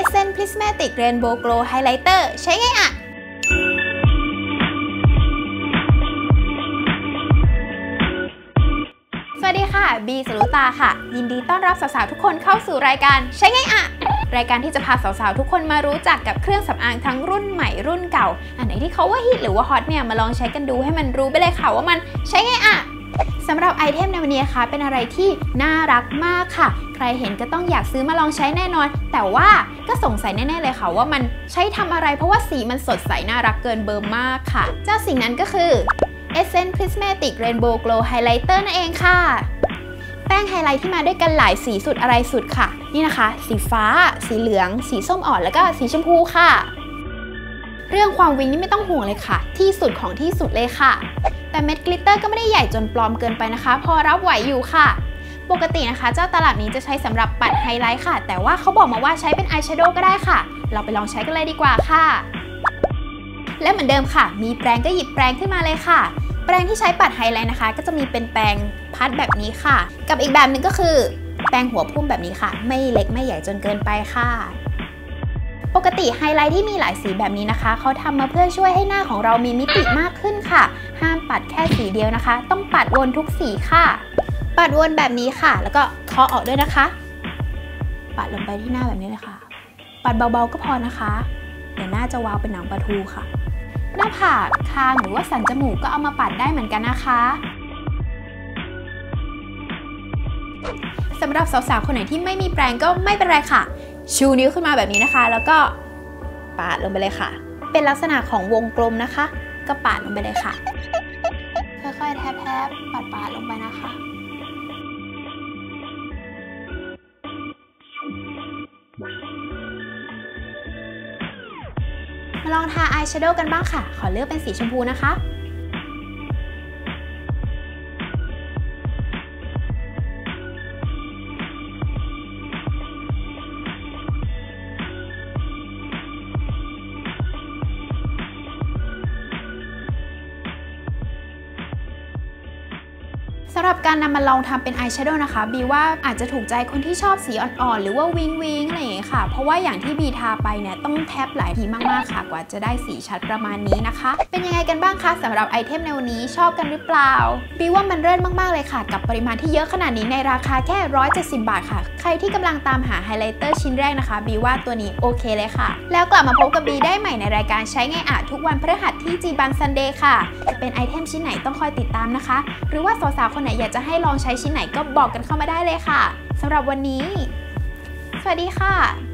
Essence Prismatic Rainbow Glow Highlighter ใช้ไงอะสวัสดีค่ะ บีสรุตาค่ะ ยินดีต้อนรับสาวๆทุกคนเข้าสู่รายการใช้ไงอะรายการที่จะพาสาวๆ ทุกคนมารู้จักกับเครื่องสำอางทั้งรุ่นใหม่รุ่นเก่า อันไหนที่เขาว่าฮิตหรือว่าฮอตเนี่ยมาลองใช้กันดูให้มันรู้ไปเลยค่ะว่ามันใช้ไงอะ สำหรับไอเทมในวันนี้นะคะ เป็นอะไรที่น่ารักมากค่ะ ใครเห็นก็ต้องอยากซื้อมาลองใช้แน่นอน แต่ว่าก็สงสัยแน่ ๆ เลยค่ะ ว่ามันใช้ทำอะไรเพราะว่าสีมันสดใสน่ารักเกินเบอร์มากค่ะ เจ้าสิ่งนั้นก็คือ Essence Prismatic Rainbow Glow Highlighter นั่นเองค่ะ แป้งไฮไลท์ที่มาด้วยกันหลายสีสุดอะไรสุดค่ะ นี่นะคะ สีฟ้า สีเหลือง สีส้มอ่อนแล้วก็สีชมพูค่ะ เรื่องความวิงนี่ไม่ต้องห่วงเลยค่ะ ที่สุดของที่สุดเลยค่ะ แต่เม็ดกลิตเตอร์ก็ไม่ได้ใหญ่จนปลอมเกินไปนะคะ พอรับไหวอยู่ค่ะ ปกตินะคะ เจ้าตลับนี้จะใช้สำหรับปัดไฮไลท์ค่ะ แต่ว่าเขาบอกมาว่าใช้เป็นอายแชโดว์ก็ได้ค่ะ เราไปลองใช้กันเลยดีกว่าค่ะ และเหมือนเดิมค่ะ มีแปรงก็หยิบแปรงขึ้นมาเลยค่ะ แปรงที่ใช้ปัดไฮไลท์นะคะ ก็จะมีเป็นแปรงพัดแบบนี้ค่ะ กับอีกแบบหนึ่งก็คือ แปรงหัวพุ่มแบบนี้ค่ะ ไม่เล็กไม่ใหญ่จนเกินไปค่ะ ปกติไฮไลท์ที่มีหลายสีแบบนี้นะคะ เขาทำมาเพื่อช่วยให้หน้าของเรามีมิติมากขึ้นค่ะ ห้ามปัดแค่สีเดียวนะคะ ต้องปัดวนทุกสีค่ะ ปัดวนแบบนี้ค่ะ แล้วก็เคาะออกด้วยนะคะ ปัดลงไปที่หน้าแบบนี้เลยค่ะ ปัดเบาๆก็พอนะคะ เดี๋ยวหน้าจะวาวเป็นหนังปลาทูค่ะ หน้าผากคางหรือว่าสันจมูกก็เอามาปัดได้เหมือนกันนะคะสำหรับสาวๆคนไหนที่ไม่มีแปรงก็ไม่เป็นไรค่ะ ชูนิ้วขึ้นมาแบบนี้นะคะ แล้วก็ปาดลงไปเลยค่ะ เป็นลักษณะของวงกลมนะคะ ก็ปาดลงไปเลยค่ะ ค่อยๆแทบๆปาดๆลงไปนะคะมาลองทาอายแชโดว์กันบ้างค่ะ ขอเลือกเป็นสีชมพูนะคะ สำหรับการนำมาลองทำเป็นอายแชโดว์นะคะบีว่าอาจจะถูกใจคนที่ชอบสีอ่อนๆ หรือว่าวิงวิงอะไรอย่างเงี้ยค่ะ เพราะว่าอย่างที่บีทาไปเนี่ยต้องแทบหลายทีมากๆค่ะ กว่าจะได้สีชัดประมาณนี้นะคะ เป็นยังไงกันบ้างคะสำหรับไอเทมในวันนี้ชอบกันหรือเปล่าบีว่ามันเลิศมากๆเลยค่ะ กับปริมาณที่เยอะขนาดนี้ในราคาแค่ 170 บาทค่ะ ใครที่กำลังตามหาไฮไลท์เตอร์ชิ้นแรกนะคะบีว่าตัวนี้โอเคเลยค่ะ แล้วกลับมาพบกับบีได้ใหม่ในรายการใช้ไงอะทุกวันพฤหัสที่จีบันซันเดย์ค่ะจะเป็นไอเทมชิ้นไหนต้องคอยติดตามนะคะ หรือว่าสาวๆคนไหนอยากจะให้ลองใช้ชิ้นไหนก็บอกกันเข้ามาได้เลยค่ะสำหรับวันนี้ สวัสดีค่ะ